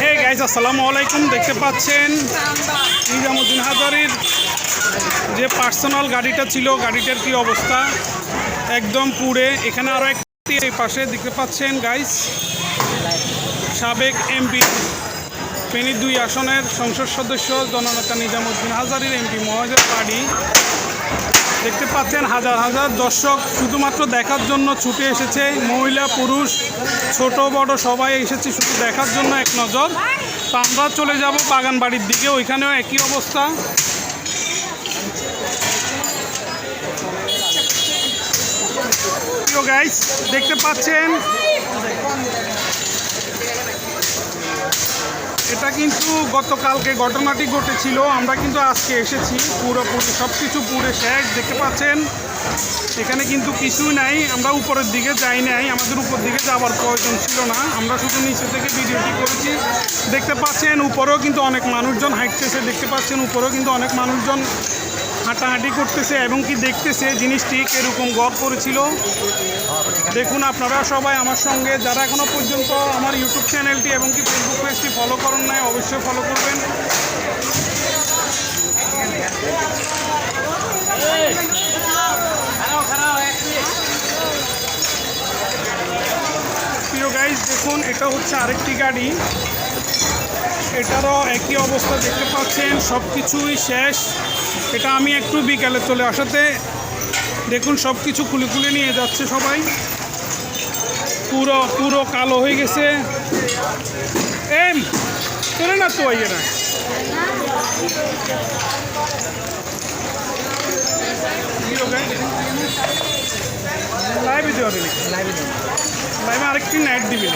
Hey guys আসসালামু আলাইকুম দেখতে পাচ্ছেন নিজামুদ্দিন হাজারির যে পার্সোনাল গাড়িটা ছিল, গাড়িটার কি অবস্থা? একদম পুড়ে। এখানে আরও একটি এই পাশে দেখতে পাচ্ছেন গাইজ সাবেক এমপি ফেনীর দুই আসনের সংসদ সদস্য জননেতা নিজামুদ্দিন হাজারির এমপি মহাজের বাড়ি। দেখতে পাচ্ছেন হাজার হাজার দর্শক শুধুমাত্র দেখার জন্য ছুটে এসেছে মহিলা, পুরুষ, ছোট, বড়, সবাই এসেছে শুধু দেখার জন্য এক নজর। তো আমরা চলে যাব বাগান বাড়ির দিকে, ওইখানেও একই অবস্থা। গাইস দেখতে পাচ্ছেন এটা কিন্তু গতকালকে ঘটনাটি ঘটেছিল। আমরা কিন্তু আজকে এসেছি পুরোপুরি সব কিছু পুরে শেষ, দেখতে পাচ্ছেন? এখানে কিন্তু কিছুই নাই, আমরা উপরের দিকে যাই নাই, আমাদের উপর দিকে যাওয়ার প্রয়োজন ছিল না। আমরা শুধু নিচে থেকে ভিডিওটি করেছি। দেখতে পাচ্ছেন, উপরেও কিন্তু অনেক মানুষজন হাঁটতেছে, দেখতে পাচ্ছেন, উপরেও কিন্তু অনেক মানুষজন হাঁটাহাঁটি করতেছে এবং কি দেখতেছে জিনিসটি এরকম গড় করেছিল। দেখুন আপনারা সবাই আমার সঙ্গে, যারা এখনও পর্যন্ত আমার ইউটিউব চ্যানেলটি এবং কি ফেসবুক পেজটি ফলো করেন নাই, অবশ্যই ফলো করবেন। প্রিয় গাইজ দেখুন, এটা হচ্ছে আরেকটি গাড়ি। এটারও একই অবস্থা দেখতে পাচ্ছেন সব কিছুই শেষ। এটা আমি একটু বিকালে চলে আসাতে দেখুন সব কিছু খুলে খুলে নিয়ে যাচ্ছে সবাই। পুরো পুরো কালো হয়ে গেছে। এম চলে না তো এরা। লাইভে দেওয়া লাইভে আরেকটি নাইট দিবি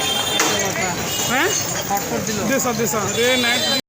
দিল দেশা দেশা রে নাইট